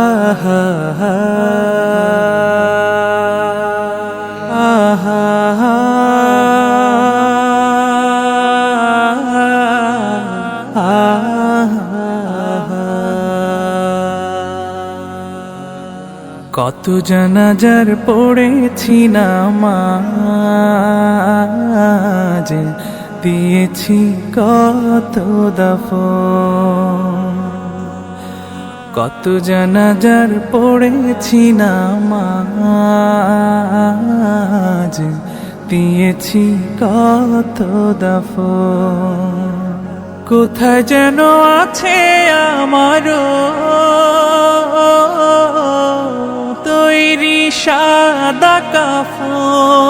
আহা আহা কত জানাজার পড়েছি নামাজ। দিয়েছি কত দফ কত জানাজার পড়েছি নামাজ। দিয়েছি কত দফ কোথায় যেন আছে আমারও তৈরি সাদা কাফন।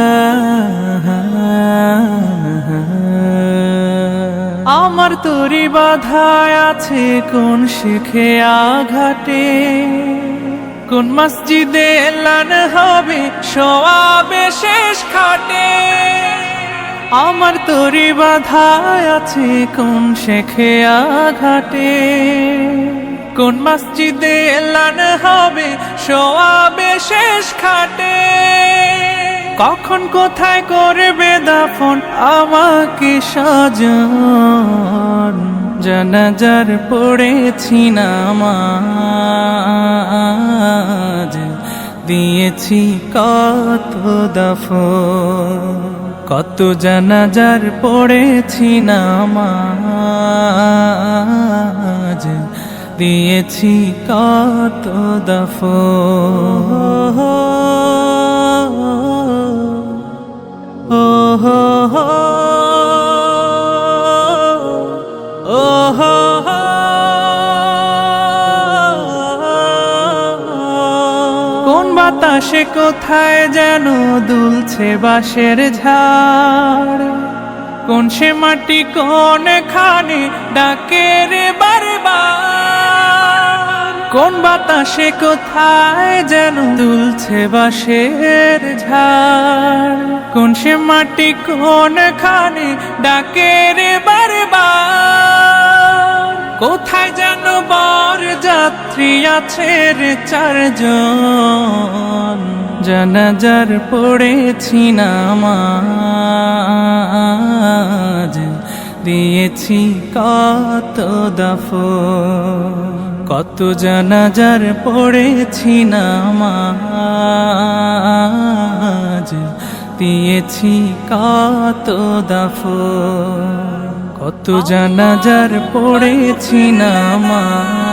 আমার তরি বাধায় আছে কোন শিখে আঘাটে কোন মসজিদে এলান হবে সোয়াবে শেষ খাটে? আমার তরি বাধায় আছে কোন শেখে আঘাটে কোন মসজিদে এলান হবে সোয়াবে শেষ খাটে? কখন কোথায় করবে দাফন আমাকে সাজন? জানাজার পড়েছি নামাজ। দিয়েছি কত দফন, কত জানাজার পড়েছি নামাজ। দিয়েছি কত দফ ও হো হো বাতাসে কোথায় যেন দুলছে বাঁশের ঝাড়? কোন সে মাটি, কোন খানে ডাকে রে বারবার? কোন বাতাসে কোথায় যেন দুলছে বাঁশের ঝাড়? কোন সে মাটি, কোন খানে ডাকে রে বারবার? কোথায় যেন বর যাত্রী আছে রে চারজন? জানাজার পড়েছি নামাজ। দিয়েছি কত দফ কত জানাজার পড়েছি নামাজ। দিয়েছি কত দফ কত জানাজার পড়েছি নামাজ।